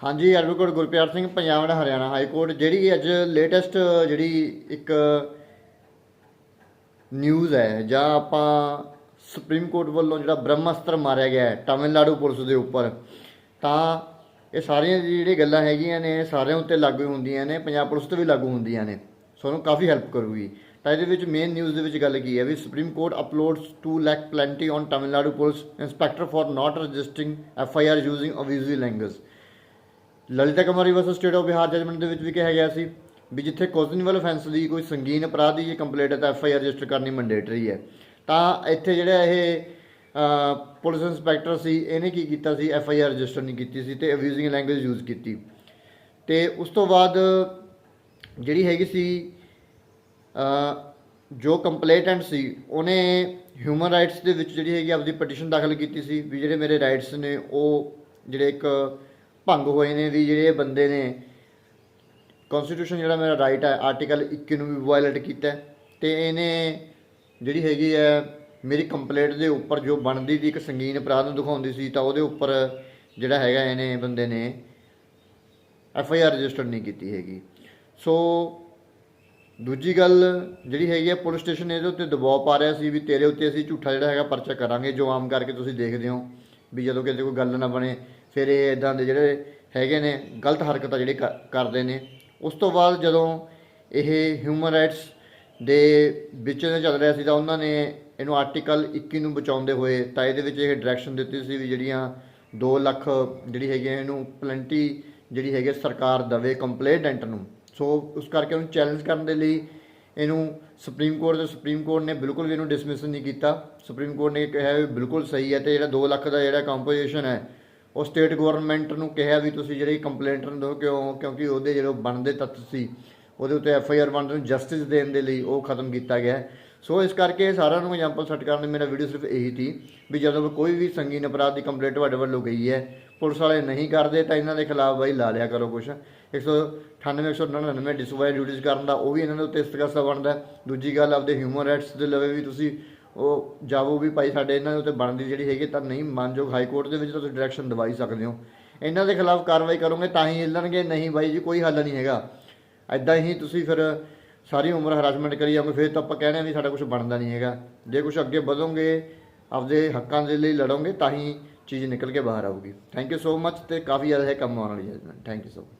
ਹਾਂਜੀ advocate Gurpyar Singh, Punjab and Haryana high court. ਜਿਹੜੀ ਅੱਜ ਲੇਟੈਸਟ ਜਿਹੜੀ ਇੱਕ ਨਿਊਜ਼ ਹੈ, ਜਾਂ ਆਪਾਂ ਸੁਪਰੀਮ ਕੋਰਟ ਵੱਲੋਂ ਜਿਹੜਾ ਬ੍ਰਹਮਸਤਰ ਮਾਰਿਆ ਗਿਆ ਹੈ, ਤਾਮਿਲਨਾਡੂ ਪੁਲਿਸ ਦੇ ਉੱਪਰ, ਤਾਂ ਇਹ ਸਾਰੀਆਂ ਜਿਹੜੀਆਂ ਗੱਲਾਂ ਹੈਗੀਆਂ ਨੇ ਸਾਰਿਆਂ ਉੱਤੇ ਲਾਗੂ ਹੁੰਦੀਆਂ ਨੇ, ਪੰਜਾਬ ਪੁਲਿਸ ਤੇ ਵੀ ਲਾਗੂ ਹੁੰਦੀਆਂ ਨੇ। ਸੋ ਕਾਫੀ ਹੈਲਪ ਕਰੂਗੀ। ਤਾਂ ਇਹਦੇ ਵਿੱਚ ਮੇਨ ਨਿਊਜ਼ ਦੇ ਵਿੱਚ ਗੱਲ ਕੀ ਹੈ ਵੀ supreme court uploads 2 lakh penalty on Tamil Nadu police inspector for not registering F I R using abusive language Lalita Kumari versus state of Bihar judgment ਦੇ ਵਿੱਚ ਵੀ ਕਿਹਾ ਗਿਆ ਸੀ ਵੀ ਜਿੱਥੇ ਕੋਜ਼ਨਿਵਲ ਅਫੈਂਸ ਦੀ ਕੋਈ ਸੰਗੀਨ ਅਪਰਾਧ ਦੀ ਜੇ ਕੰਪਲੇਂਟ ਹੈ ਤਾਂ ਐਫ ਆਈ ਆਰ ਰਜਿਸਟਰ ਕਰਨੀ ਮੈਂਡੇਟਰੀ ਹੈ। ਤਾਂ ਇੱਥੇ ਜਿਹੜਾ ਇਹ ਪੁਲਿਸ ਇੰਸਪੈਕਟਰ ਸੀ, ਇਹਨੇ ਕੀ ਕੀਤਾ ਸੀ? ਐਫ ਆਈ ਆਰ ਰਜਿਸਟਰ ਨਹੀਂ ਕੀਤੀ ਸੀ ਤੇ ਅਬਿਊਜ਼ਿੰਗ ਲੈਂਗੁਏਜ ਯੂਜ਼ ਕੀਤੀ। ਤੇ ਉਸ ਤੋਂ ਬਾਅਦ ਜਿਹੜੀ ਹੈਗੀ ਸੀ ਜੋ ਕੰਪਲੇਂਟੈਂਟ ਸੀ, ਉਹਨੇ ਹਿਊਮਨ ਰਾਈਟਸ ਦੇ ਵਿੱਚ ਜਿਹੜੀ ਹੈਗੀ ਆਪਦੀ ਪਟੀਸ਼ਨ ਦਾਖਲ ਕੀਤੀ ਸੀ ਵੀ ਜਿਹੜੇ ਮੇਰੇ ਰਾਈਟਸ ਨੇ, ਉਹ ਜਿਹੜੇ ਇੱਕ ਭੰਗ ਹੋਏ ਨੇ ਵੀ ਜਿਹੜੇ ਬੰਦੇ ਨੇ ਕਨਸਟੀਟਿਊਸ਼ਨ ਜਿਹੜਾ ਮੇਰਾ ਰਾਈਟ ਹੈ ਆਰਟੀਕਲ 21 ਨੂੰ ਵੀ ਵਾਇਲੇਟ ਕੀਤਾ ਹੈ। ਤੇ ਇਹਨੇ ਜਿਹੜੀ ਹੈਗੀ ਹੈ, ਮੇਰੀ ਕੰਪਲੇਂਟ ਦੇ ਉੱਪਰ ਜੋ ਬਣਦੀ ਦੀ ਇੱਕ ਸੰਗੀਨ ਅਪਰਾਧ ਨੂੰ ਦਿਖਾਉਂਦੀ ਸੀ, ਤਾਂ ਉਹਦੇ ਉੱਪਰ ਜਿਹੜਾ ਹੈਗਾ ਇਹਨੇ ਬੰਦੇ ਨੇ ਐਫ ਆਈ ਆਰ ਰਜਿਸਟਰ ਨਹੀਂ ਕੀਤੀ ਹੈਗੀ। ਸੋ ਦੂਜੀ ਗੱਲ ਜਿਹੜੀ ਹੈਗੀ ਹੈ ਪੁਲਿਸ ਸਟੇਸ਼ਨ ਇਹਦੇ ਉੱਤੇ ਦਬਾਅ ਪਾ ਰਿਹਾ ਸੀ ਵੀ ਤੇਰੇ ਉੱਤੇ ਅਸੀਂ ਝੂਠਾ ਜਿਹੜਾ ਹੈਗਾ ਪਰਚਾ ਕਰਾਂਗੇ, ਜੋ ਆਮ ਕਰਕੇ ਤੁਸੀਂ ਦੇਖਦੇ ਹੋ। ਵੀ ਜਦੋਂ ਕਿਤੇ ਕੋਈ ਗੱਲ ਨਾ ਬਣੇ, ਫਿਰ ਇਹ ਇਦਾਂ ਦੇ ਜਿਹੜੇ ਹੈਗੇ ਨੇ, ਗਲਤ ਹਰਕਤਾਂ ਜਿਹੜੇ ਕ- ਕਰਦੇ ਨੇ। ਉਸ ਤੋਂ ਬਾਅਦ ਜਦੋਂ ਇਹ ਹਿਊਮਨ ਰਾਈਟਸ ਦੇ ਵਿੱਚ ਚੱਲ ਰਿਹਾ ਸੀ ਤਾਂ ਉਹਨਾਂ ਨੇ ਇਹਨੂੰ ਆਰਟੀਕਲ 21 ਨੂੰ ਬਚਾਉਂਦੇ ਹੋਏ ਤਾਂ ਇਹਦੇ ਵਿੱਚ ਇਹ ਡਾਇਰੈਕਸ਼ਨ ਦਿੱਤੀ ਸੀ ਵੀ ਜਿਹੜੀਆਂ 2 ਲੱਖ ਜਿਹੜੀ ਹੈਗੀ ਇਹਨੂੰ ਪਲੰਟੀ ਜਿਹੜੀ ਹੈਗੀ ਹੈ ਸਰਕਾਰ ਦਵੇ ਕੰਪਲੇਂਟੈਂਟ ਨੂੰ। ਸੋ ਉਸ ਕਰਕੇ ਉਹਨੂੰ ਚੈਲੰਜ ਕਰਨ ਦੇ ਲਈ ਇਹਨੂੰ ਸੁਪਰੀਮ ਕੋਰਟ ਦੇ ਸੁਪਰੀਮ ਕੋਰਟ ਨੇ ਬਿਲਕੁਲ ਵੀ ਇਹਨੂੰ ਡਿਸਮਿਸ ਨਹੀਂ ਕੀਤਾ। ਸੁਪਰੀਮ ਕੋਰਟ ਨੇ ਕਿਹਾ ਵੀ ਬਿਲਕੁਲ ਸਹੀ ਹੈ ਤੇ ਜਿਹੜਾ 2 ਲੱਖ ਦਾ ਜਿਹੜਾ ਕੰਪੋਜੀਸ਼ਨ ਹੈ, ਉਹ ਸਟੇਟ ਗਵਰਨਮੈਂਟ ਨੂੰ ਕਿਹਾ ਵੀ ਤੁਸੀਂ ਜਿਹੜੀ ਕੰਪਲੇਂਟ ਨੂੰ ਦਿਓ ਕਿਉਂ ਕਿਉਂਕਿ ਉਹਦੇ ਜਿਹੜੇ ਬਣਦੇ ਤੱਤ ਸੀ, ਉਹਦੇ ਉੱਤੇ ਐਫ ਆਈ ਆਰ ਬਣਦੇ ਨੂੰ ਜਸਟਿਸ ਦੇਣ ਦੇ ਲਈ ਉਹ ਖਤਮ ਕੀਤਾ ਗਿਆ। ਸੋ ਇਸ ਕਰਕੇ ਸਾਰਿਆਂ ਨੂੰ ਐਗਜ਼ਾਮਪਲ ਸੈੱਟ ਕਰਨ ਦੀ ਮੇਰਾ ਵੀਡੀਓ ਸਿਰਫ ਇਹੀ ਸੀ ਵੀ ਜਦੋਂ ਕੋਈ ਵੀ ਸੰਗੀਨ ਅਪਰਾਧ ਦੀ ਕੰਪਲੇਂਟ ਤੁਹਾਡੇ ਵੱਲੋਂ ਗਈ ਹੈ, ਪੁਲਿਸ ਵਾਲੇ ਨਹੀਂ ਕਰਦੇ ਤਾਂ ਇਹਨਾਂ ਦੇ ਖਿਲਾਫ ਬਾਈ ਲਾ ਲਿਆ ਕਰੋ ਕੁਛ। 198 199 ਡਿਸਵਾਇਰ ਡਿਊਟੀਜ਼ ਕਰਨ ਦਾ ਉਹ ਵੀ ਇਹਨਾਂ ਦੇ ਉੱਤੇ ਇਸਤਗਾਸਾ ਬਣਦਾ ਦੂਜੀ ਗੱਲ, ਆਪਦੇ ਹਿਊਮਨ ਰਾਈਟਸ ਦੇ ਲਵੇ ਵੀ ਤੁਸੀਂ ਉਹ ਜਾਵੋ ਵੀ ਭਾਈ ਸਾਡੇ ਇਹਨਾਂ ਦੇ ਉੱਤੇ ਬਣਦੀ ਜਿਹੜੀ ਹੈਗੀ ਤਾਂ ਨਹੀਂ, ਮੰਨਯੋਗ ਹਾਈ ਕੋਰਟ ਦੇ ਵਿੱਚ ਤੁਸੀਂ ਡਾਇਰੈਕਸ਼ਨ ਦਵਾਈ ਸਕਦੇ ਹੋ। ਇਹਨਾਂ ਦੇ ਖਿਲਾਫ ਕਾਰਵਾਈ ਕਰੋਗੇ ਤਾਂ ਹੀ ਹਿੱਲਣਗੇ, ਨਹੀਂ ਬਾਈ ਜੀ ਕੋਈ ਹੱਲ ਨਹੀਂ ਹੈਗਾ। ਐਦਾਂ ਹੀ ਤੁਸੀਂ ਫਿਰ ਸਾਰੀ ਉਮਰ ਹਰਾਸਮੈਂਟ ਕਰੀ ਜਾਓਗੇ ਫਿਰ ਤਾਂ ਆਪਾਂ ਕਹਿਣਾ ਵੀ ਸਾਡਾ ਕੁਝ ਬਣਦਾ ਨਹੀਂ ਹੈਗਾ। ਜੇ ਕੁਝ ਅੱਗੇ ਵਧੋਗੇ, ਆਪਦੇ ਹੱਕਾਂ ਦੇ ਲਈ ਲੜੋਗੇ, ਤਾਂ ਹੀ ਚੀਜ਼ ਨਿਕਲ ਕੇ ਬਾਹਰ ਆਊਗੀ। ਥੈਂਕ ਯੂ ਸੋ ਮੱਚ ਤੇ ਕਾਫੀ ਜ਼ਿਆਦਾ ਹੈ ਕੰਮ ਆਉਣ ਵਾਲੀ ਹੈ। Thank you so much